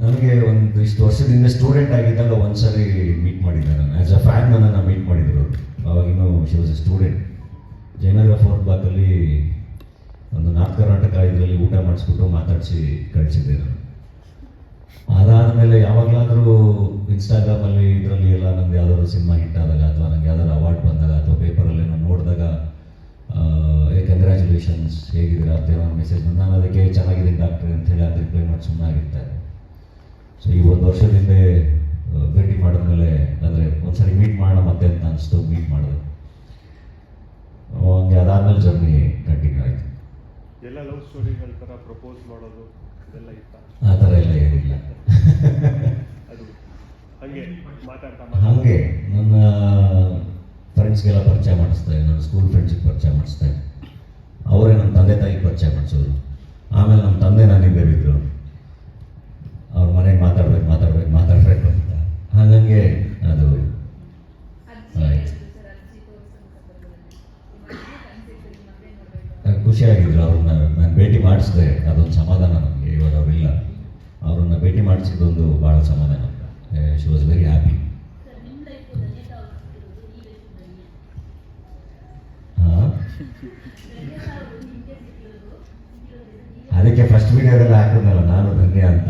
ನನಗೆ ಒಂದು ಇಷ್ಟು ವರ್ಷದಿಂದ ಸ್ಟೂಡೆಂಟ್ ಆಗಿದ್ದಾಗ ಒಂದ್ಸರಿ ಮೀಟ್ ಮಾಡಿದ್ದೆ ನಾನು ಆ್ಯಸ್ ಅ ಫ್ಯಾನ್ ನನ್ನನ್ನು ಮೀಟ್ ಮಾಡಿದ್ರು. ಅವಾಗಿನ್ನೂ she was a student Jayanagar fourth ಬ್ಲಾಕಲ್ಲಿ ಒಂದು ನಾರ್ತ್ ಕರ್ನಾಟಕ ಇದರಲ್ಲಿ ಊಟ ಮಾಡಿಸ್ಬಿಟ್ಟು ಮಾತಾಡಿಸಿ ಕಳಿಸಿದ್ದೆ ನಾನು. ಅದಾದಮೇಲೆ ಯಾವಾಗಲಾದರೂ ಇನ್ಸ್ಟಾಗ್ರಾಮಲ್ಲಿ ಇದರಲ್ಲಿ ಎಲ್ಲ ನಂದು ಯಾವುದಾದ್ರು ಸಿನಿಮಾ ಕಂಗ್ರ್ಯಾಚುಲೇಷನ್ಸ್ ಹೇಗಿದ್ದೀರಾ? ಅಂತ ಒಂದು ಮೆಸೇಜ್ ನಾನು ಅದಕ್ಕೆ ಚೆನ್ನಾಗಿದ್ದೀನಿ ಡಾಕ್ಟ್ರೆ ಅಂತ ಹೇಳಿ ಅದು ರಿಪ್ಲೈ ಮಾಡಿ ಸುಮ್ಮನಾಗಿರ್ತಾರೆ ಸೊ ಈ ಒಂದು ವರ್ಷದಿಂದ ಭೇಟಿ ಮಾಡಿದ್ಮೇಲೆ ಅಂದರೆ ಒಂದ್ಸರಿ ಮೀಟ್ ಮಾಡೋಣ ಮತ್ತೆ ಅಂತ ಅನಿಸ್ತು ಮೀಟ್ ಮಾಡಿದೆ. ಹಂಗೆ ಅದಾದಮೇಲೆ ಜರ್ನಿ ಕಂಟಿನ್ಯೂ ಆಯಿತು. ಎಲ್ಲ ಲವ್ ಸ್ಟೋರಿಗಳ ಥರ ಪ್ರಪೋಸ್ ಮಾಡೋದು ಇದೆಲ್ಲ ಇತ್ತ? ಆ ಥರ ಎಲ್ಲ ಏನಿಲ್ಲ. ಅದು ಹಂಗೆ ಮಾತಾಡ್ತಾ ಹಾಗೆ ನನ್ನ ಫ್ರೆಂಡ್ಸ್ಗೆಲ್ಲ ಪರಿಚಯ ಮಾಡಿಸ್ದೆ ನನ್ನ ಸ್ಕೂಲ್ ಫ್ರೆಂಡ್ಸಿಗೆ ಪರಿಚಯ ಮಾಡಿಸ್ದೆ ಅವರೇ ನನ್ನ ತಂದೆ ತಾಯಿಗೆ ಪರಿಚಯ ಮಾಡಿಸೋದು. ಆಮೇಲೆ ನಮ್ಮ ತಂದೆ ನನಗೆ ಇದ್ರು. ಅವ್ರ ಮನೆಗೆ ಮಾತಾಡ್ಬೇಕು ಮಾತಾಡ್ಬೇಕು ಮಾತಾಡ್ಬೇಕು ಅಂತ. ಹಾಗಂಗೆ ಅದು ಖುಷಿಯಾಗಿದ್ರು ಅವ್ರನ್ನ ನಾನು ಭೇಟಿ ಮಾಡಿಸಿದೆ. ಅದೊಂದು ಸಮಾಧಾನ ನಮಗೆ. ಇವಾಗ ಅವರಿಲ್ಲ ಅವ್ರನ್ನ ಭೇಟಿ ಮಾಡಿಸಿದ್ದೊಂದು ಭಾಳ ಸಮಾಧಾನ. ಶಿ ವಾಸ್ ವೆರಿ ಅದಕ್ಕೆ ಫಸ್ಟ್ ವಿಡಿಯೋದಲ್ಲಿ ಹಾಕಿದ್ನಲ್ಲ ನಾನು ಧನ್ಯ ಅಂತ.